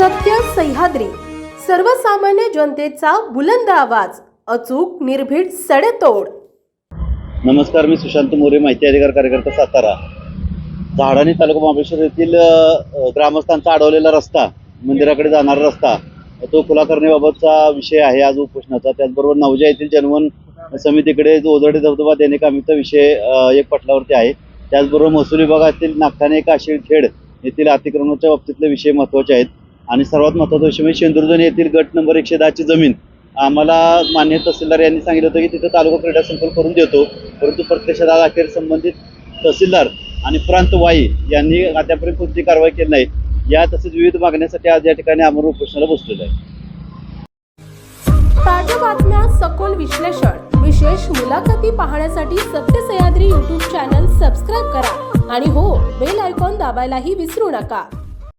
सत्य सह्याद्री. सर्वसामान्य जनतेचा बुलंद आवाज अचूक निर्भीड सडेतोड. नमस्कार मी सुशांत मोरे माहिती अधिकार कार्यकर्ता सातारा. झाडाणी तालुका महाबळेश्वर येथील ग्रामस्थांचा अडवलेला रस्ता मंदिराकडे जाणारा रस्ता तो खुला करण्याबाबतचा विषय आहे आज उपोषणाचा. त्याचबरोबर नवजा येथील जनवन समितीकडे जो धबधबा देणे कामीचा विषय एक पटलावरती आहे. त्याचबरोबर महसूल विभागातील नागठाणे काशीळ खेड येथील अतिक्रमणाच्या बाबतीतले विषय महत्त्वाचे आहेत. आणि सर्वात महत्त्वाचा विषय म्हणजे शेंदुर्जन येथील गट नंबर एकशे दहाची जमीन. आम्हाला मान्य तहसीलदार यांनी सांगितलं होतं की तिथं तालुका क्रीडा संकुल करून देतो. परंतु प्रत्यक्षात आज अखेर संबंधित तहसीलदार आणि प्रांत वाई यांनी आतापर्यंत कोणती कारवाई केली नाही. या तसेच विविध मागण्यासाठी आज या ठिकाणी आम्ही उपोषणाला बसलेलं आहे. ताज्या बातम्या सखोल विश्लेषण विशेष मुलाखती पाहण्यासाठी सत्य सह्याद्री यूट्यूब चॅनल सबस्क्राईब करा. आणि हो बेल आयकॉन दाबायलाही विसरू नका.